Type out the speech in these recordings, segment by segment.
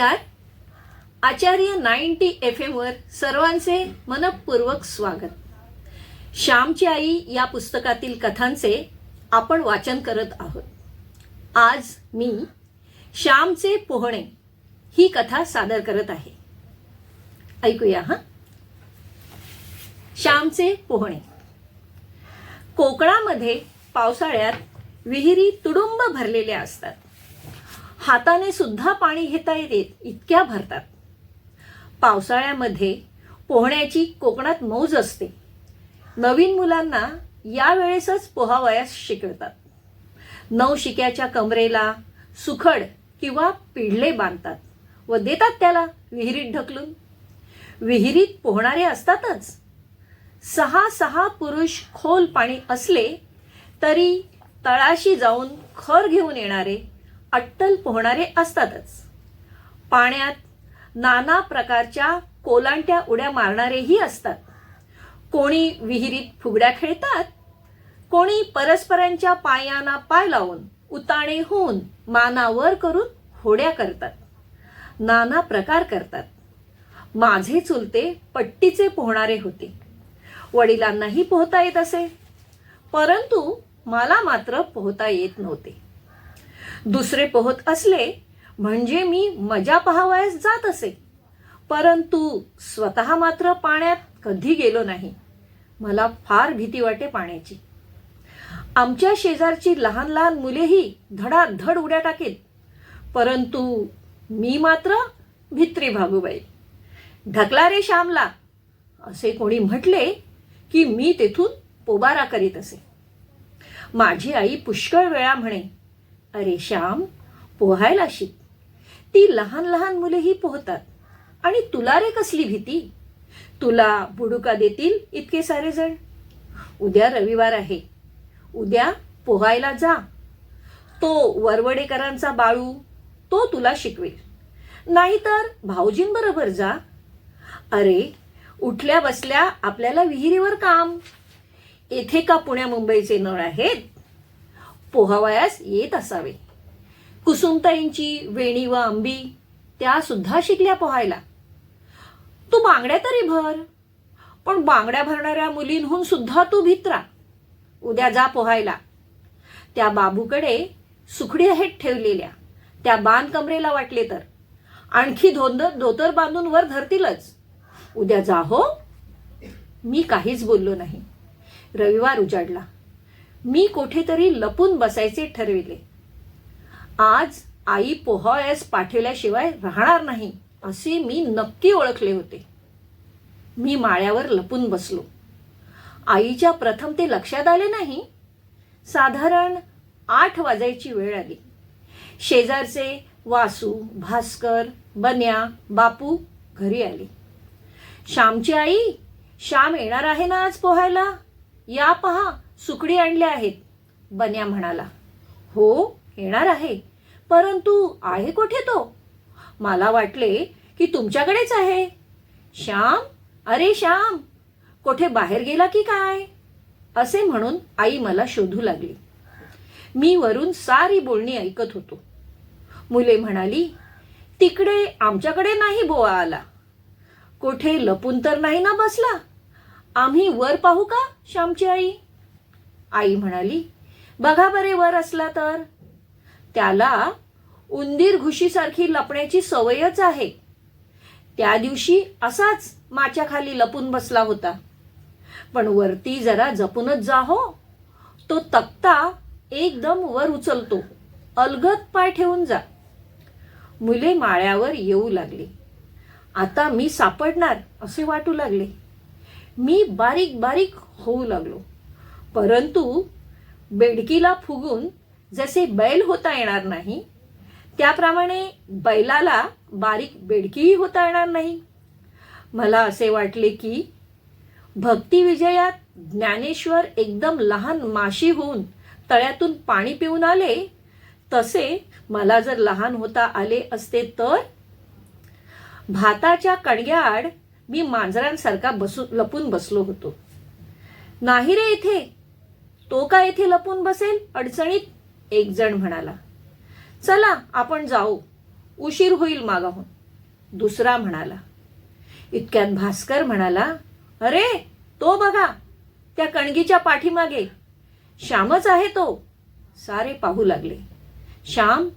नमस्कार. आचार्य ninety F एमवर सर्वांचे मनपूर्वक स्वागत. श्यामची आई या पुस्तकातील कथांचे आपण वाचन करत आहोत. आज मी श्यामचे पोहणे ही कथा सादर करत आहे. ऐकूया हा? श्यामचे पोहणे. कोकणामध्ये पावसाळ्यात विहिरी तुडुंब भरलेल्या असतात. हाताने सुद्धा पाणी घेता येते इतक्या भरतात. पावसाळ्यामध्ये पोहण्याची कोकणात मौज असते. नवीन मुलांना यावेळेसच पोहावयास शिकवतात. नवशिक्याच्या कमरेला सुखड किंवा पिढले बांधतात व देतात त्याला विहिरीत ढकलून. विहिरीत पोहणारे असतातच. सहा सहा पुरुष खोल पाणी असले तरी तळाशी जाऊन खर घेऊन येणारे अट्टल पोहणारे असतातच. पाण्यात नाना प्रकारच्या कोलांट्या उड्या मारणारेही असतात. कोणी विहिरीत फुगड्या खेळतात कोणी परस्परांच्या पायांना पाय लावून उताणे होऊन मानावर करून होड्या करतात. नाना प्रकार करतात. माझे चुलते पट्टीचे पोहणारे होते. वडिलांनाही पोहता येत असे परंतु मला मात्र पोहता येत नव्हते. दुसरे पोहत असले म्हणजे मी मजा पहावयास जात असे. परंतु स्वतः मात्र पाण्यात कधी गेलो नाही. मला फार भीती वाटे पाण्याची. आमच्या शेजारची लहान लहान मुलेही धडाधड उड्या टाकीत परंतु मी मात्र भित्री भागूबाई. ढकला रे श्यामला. असे कोणी म्हटले की मी तेथून पोबारा करीत असे. माझी आई पुष्कळ वेळा म्हणे अरे श्याम पोहायला शिक ती लहान लहान मुलेही पोहतात. आणि तुला रे कसली भीती? तुला बुडुका देतील इतके सारे जण उद्या रविवार आहे. उद्या पोहायला जा. तो वरवडेकरांचा बाळू तो तुला शिकवेल. नाहीतर भाऊजींबरोबर जा. अरे उठल्या बसल्या आपल्याला विहिरीवर काम. येथे का पुण्या मुंबईचे नळ आहेत? पोहावयास येत असावे. कुसुमताईंची वेणी व आंबी त्या सुद्धा शिकल्या पोहायला. तू बांगड्या तरी भर पण बांगड्या भरणाऱ्या मुलींहून सुद्धा तू भित्रा उद्या जा पोहायला. त्या बाबूकडे सुखडी आहेत ठेवलेल्या. त्या बांध कमरेला वाटले तर. आणखी धोंदर धोतर बांधून वर धरतीलच. उद्या जा हो. मी काहीच बोललो नाही. रविवार उजाडला. मी कुठेतरी लपून बसायचे ठरविले. आज आई पोहायस पाठवल्याशिवाय राहणार नाही असे मी नक्की ओळखले होते. मी माळ्यावर लपून बसलो. आईच्या प्रथम ते लक्षात आले नाही. साधारण आठ वाजायची वेळ आली. शेजारचे वासू भास्कर बन्या बापू घरी आले. श्यामची आई श्याम येणार आहे ना आज पोहायला? या पहा सुकडी आणल्या आहेत. बन्या म्हणाला हो येणार आहे. परंतु आहे कुठे तो? मला वाटले की तुमच्याकडेच आहे. श्याम? अरे श्याम कोठे बाहेर गेला की काय? असे म्हणून आई मला शोधू लागली. मी वरून सारी बोलणी ऐकत होतो. मुले म्हणाली तिकडे आमच्याकडे नाही बोवा आला. कोठे लपून तर नाही ना बसला? आम्ही वर पाहू का श्यामची आई? आई म्हणाली बघा बरे वर असला तर. त्याला उंदीर घुशीसारखी लपण्याची सवयच आहे. त्या दिवशी असाच माच्या खाली लपून बसला होता. पण वरती जरा जपूनच जा हो. तो तक्ता एकदम वर उचलतो. अलगत पाय ठेवून जा. मुले माळ्यावर येऊ लागली. आता मी सापडणार असे वाटू लागले. मी बारीक बारीक होऊ लागलो. परंतु बेडकीला फुगून जसे बैल होता येणार नाही त्याप्रमाणे बैलाला बारीक बेडकीही होता येणार नाही. मला असे वाटले की भक्तिविजयात ज्ञानेश्वर एकदम लहान माशी होऊन तळ्यातून पाणी पिऊन आले तसे मला जर लहान होता आले असते तर? भाताच्या कणग्याआड मी मांजरांसारखा बसू लपून बसलो होतो. नाही रे इथे तो का येथे लपून बसेल? अडचणीत एक जण म्हणाला चला आपण जाऊ. उशीर होईल मागाहून. दुसरा म्हणाला इतक्यात भास्कर म्हणाला अरे तो बघा त्या कणगीच्या पाठीमागे. श्यामच आहे तो. सारे पाहू लागले. श्याम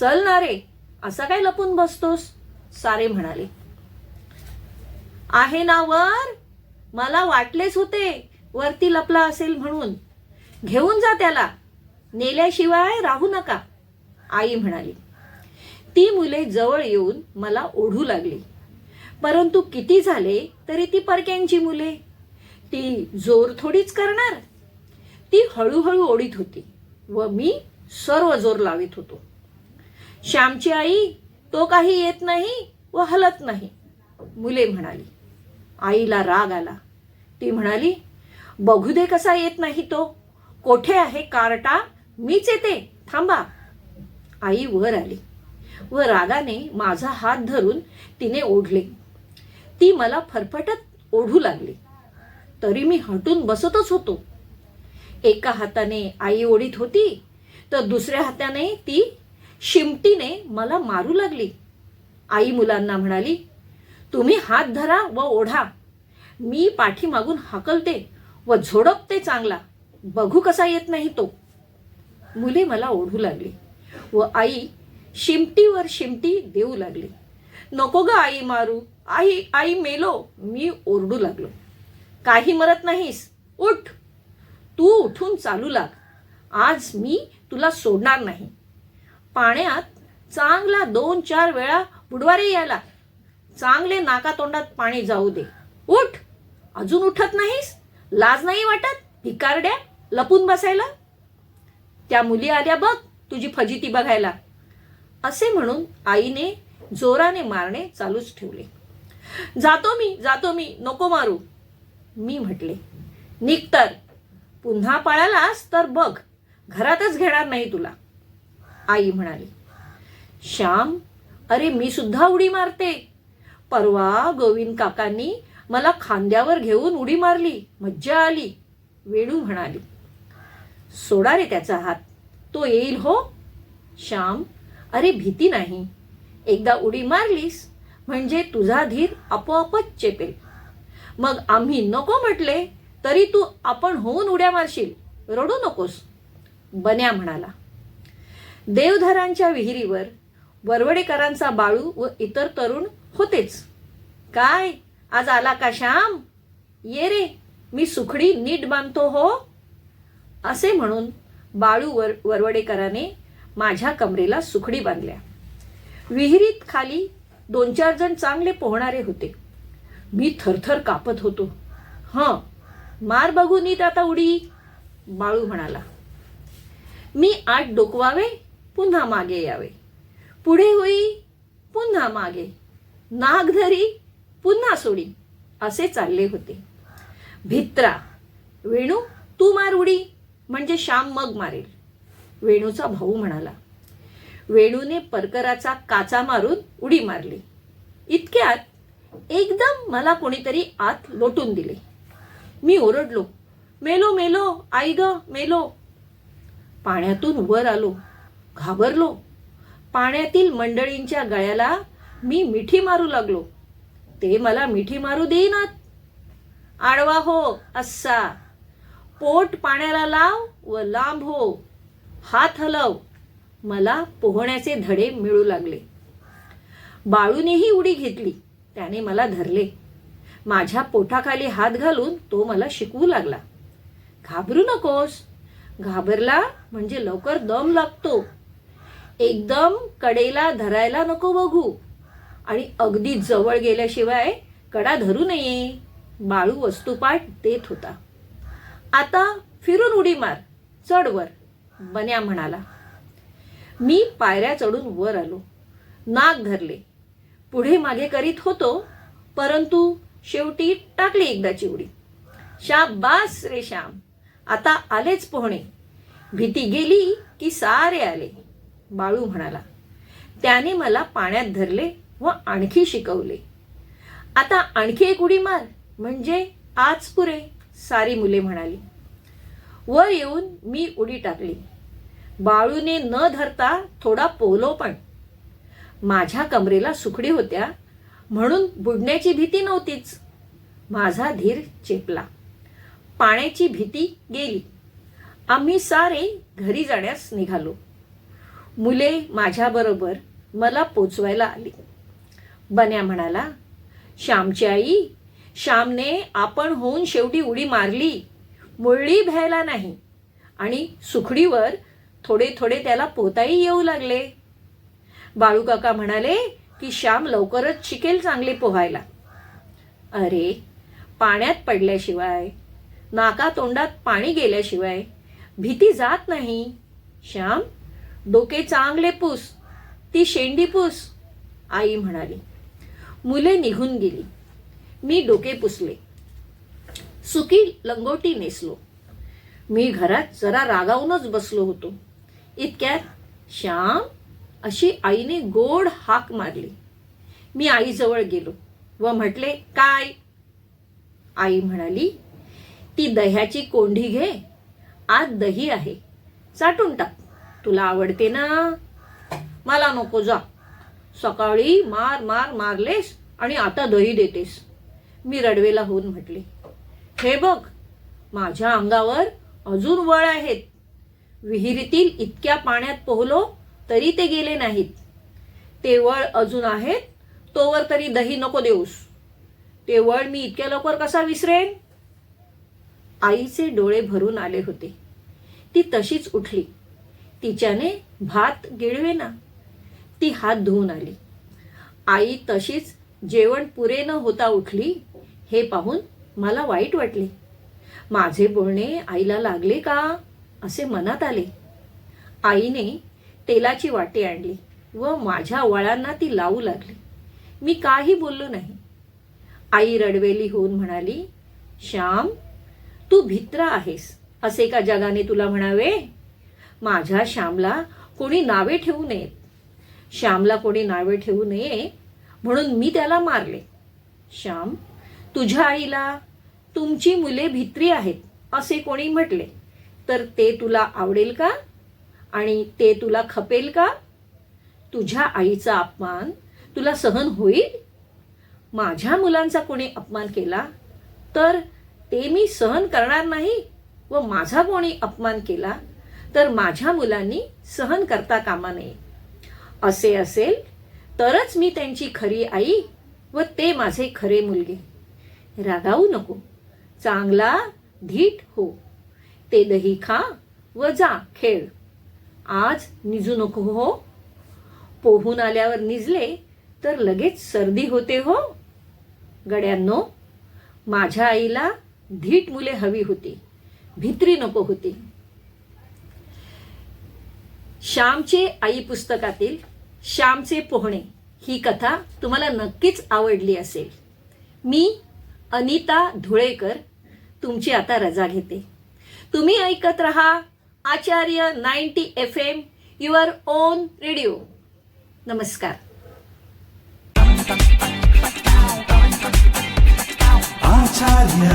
चल ना रे असा काय लपून बसतोस? सारे म्हणाले आहे ना वर? मला वाटलेच होते वरती लपला असेल म्हणून. घेऊन जा त्याला. नेल्याशिवाय राहू नका. आई म्हणाली ती मुले जवळ येऊन मला ओढू लागली. परंतु किती झाले तरी ती परक्यांची मुले. ती जोर थोडीच करणार. ती हळूहळू ओढीत होती व मी सर्व जोर लावित होतो. श्यामची आई तो काही येत नाही व हलत नाही. मुले म्हणाली आईला राग आला. ती म्हणाली बघू दे कसा येत नाही तो. कोठे आहे कार्टा? मीच येते. थांबा. आई वर आली. व रागाने माझा हात धरून तिने ओढले. ती मला फरफटत ओढू लागली. तरी मी हटून बसतच होतो. एका हाताने आई ओढीत होती तर दुसऱ्या हाताने ती शिमटीने मला मारू लागली. आई मुलांना म्हणाली तुम्ही हात धरा व ओढा. मी पाठीमागून हकलते व झोडपते चांगला. बघू कसा येत नाही तो. मुले मला ओढू लागली व आई शिमटीवर शिमटी देऊ लागली. नको ग आई मारू. आई आई मेलो. मी ओरडू लागलो. काही मरत नाहीस. उठ. तू उठून चालू लाग. आज मी तुला सोडणार नाही. पाण्यात चांगला दोन चार वेळा बुडवारे यायला. चांगले नाकातोंडात पाणी जाऊ दे. उठ. अजून उठत नाहीस? लाज नाही वाटत? भिकारड्या लपून बसायला? त्या मुली आल्या बघ तुझी फजिती बघायला. असे म्हणून आईने जोराने मारणे चालूच ठेवले. जातो मी जातो मी नको मारू. मी म्हटले निघतर पुन्हा पळालास तर बघ घरातच घेणार नाही तुला. आई म्हणाली श्याम अरे मी सुद्धा उडी मारते. परवा गोविंद काकांनी मला खांद्यावर घेऊन उडी मारली मज्जा आली. वेणू म्हणाली सोडा रे त्याचा हात. तो येईल हो? श्याम अरे भीती नाही. एकदा उडी मारलीस म्हणजे तुझा धीर आपोआपच चेपेल. मग आम्ही नको म्हटले तरी तू आपण होऊन उड्या मारशील. रडू नकोस बन्या म्हणाला. देवधरांच्या विहिरीवर वरवडेकरांचा बाळू व इतर तरुण होतेच. काय? आज आला का श्याम? ये रे मी सुखडी नीट बांधतो हो. असे म्हणून बाळू वर वरवडेकराने माझ्या कमरेला सुखडी बांधल्या. विहिरीत खाली दोन चार जण चांगले पोहणारे होते. मी थरथर कापत होतो. हं मार बघू नीट आता उडी बाळू म्हणाला. मी आठ डोकवावे पुन्हा मागे यावे. पुढे होई पुन्हा मागे. नाग धरी पुन्हा सोडी असे चालले होते. भित्रा वेणू तू मार उडी. म्हणजे श्याम मग मारेल. वेणूचा भाऊ म्हणाला. वेणूने परकराचा काचा मारून उडी मारली. इतक्यात एकदम मला कोणीतरी आत लोटून दिले. मी ओरडलो. मेलो मेलो आई ग मेलो. पाण्यातून वर आलो. घाबरलो. पाण्यातील मंडळींच्या गळ्याला मी मिठी मारू लागलो. ते मला मिठी मारू देईनात. आडवा हो असा. पोट पाण्याला लाव व लांब हो. हात हलव. मला पोहण्याचे धडे मिळू लागले. बाळूनेही उडी घेतली. त्याने मला धरले. माझ्या पोटाखाली हात घालून तो मला शिकवू लागला. घाबरू नकोस. घाबरला म्हणजे लवकर दम लागतो. एकदम कडेला धरायला नको बघू. आणि अगदी जवळ गेल्याशिवाय कडा धरू नये. बाळू वस्तुपाठ देत होता. आता फिरून उडी मार चढ वर बन्या म्हणाला. मी पायऱ्या चढून वर आलो. नाक धरले. पुढे मागे करीत होतो परंतु शेवटी टाकली एकदाची उडी. शाबास रे श्याम आता आलेच पोहणे. भीती गेली की सारे आले. बाळू म्हणाला त्याने मला पाण्यात धरले व आणखी शिकवले. आता आणखी एक उडी मार म्हणजे आज पुरे. सारी मुले म्हणाली. वर येऊन मी उडी टाकली. बाळूने न धरता थोडा पोहलो पण. माझ्या कमरेला सुखडी होत्या म्हणून बुडण्याची भीती नव्हतीच. माझा धीर चेपला. पाण्याची भीती गेली. आम्ही सारे घरी जाण्यास निघालो. मुले माझ्याबरोबर मला पोचवायला आली. बन्या म्हणाला श्यामची आई श्यामने आपण होऊन शेवटी उडी मारली. मुरळी भ्यायला नाही. आणि सुखडीवर थोडे थोडे त्याला पोहताही येऊ लागले. बाळू काका म्हणाले की श्याम लवकरच शिकेल चांगले पोहायला. अरे पाण्यात पडल्याशिवाय नाका तोंडात पाणी गेल्याशिवाय भीती जात नाही. श्याम डोके चांगले पूस ती शेंडी पूस आई म्हणाली. मुले निघून गेली. मी डोके पुसले. सुकी लंगोटी नेसलो. मी घरात जरा रागावूनच बसलो होतो. इतक्यात श्याम अशी आईने गोड हाक मारली. मी आईजवळ गेलो व म्हटले काय? आई म्हणाली ती दह्याची कोंडी घे. आत दही आहे. चाटून टाक. तुला आवडते ना? मला नको जा. सकाळी मार मार मारलेस आणि आता दही देतेस. मी रडवेला होऊन म्हटले हे बघ माझ्या अंगावर अजून वळ आहेत. विहिरीतील इतक्या पाण्यात पोहलो तरी ते गेले नाहीत. ते वळ अजून आहेत तोवर तरी दही नको देऊस. ते वळ मी इतक्या लवकर कसा विसरेन? आईचे डोळे भरून आले होते. ती तशीच उठली. तिच्याने भात गिळवेना. ती हात धुवून आली. आई तशीच जेवण पुरे न होता उठली हे पाहून मला वाईट वाटले. माझे बोलणे आईला लागले का? असे मनात आले. आईने तेलाची वाटी आणली व माझ्या वळांना ती लावू लागली. मी काही बोललो नाही. आई रडवेली होऊन म्हणाली श्याम तू भित्र आहेस. असे का जगाने तुला म्हणावे? माझ्या श्यामला कोणी नावे ठेवू नयेत श्यामला कोणी नावे ठेवू नये म्हणून मी त्याला मारले. श्याम तुझ्या आईला तुमची मुले भित्री आहेत असे कोणी म्हटले. तर ते तुला आवडेल का? आणि ते तुला खपेल का? तुझ्या आईचा अपमान तुला सहन होईल? माझ्या मुलांचा कोणी अपमान केला तर ते मी सहन करणार नाही व माझा कोणी अपमान केला तर माझ्या मुलांनी सहन करता कामा नये. असे असेल तरच मी त्यांची खरी आई व ते माझे खरे मुलगे. रागावू नको. चांगला धीट हो. ते दही खा व जा खेळ. आज निजू नको हो. पोहून आल्यावर निजले तर लगेच सर्दी होते हो. गड्यांनो माझ्या आईला धीट मुले हवी होती. भित्री नको होती. श्यामचे आई पुस्तकातील श्यामचे पोहणे ही कथा तुम्हाला नक्कीच आवडली असेल. मी अनिता धुळेकर तुमची आता रजा घेते. तुम्ही ऐकत रहा Acharya ninety F M your own radio. नमस्कार. आचार्य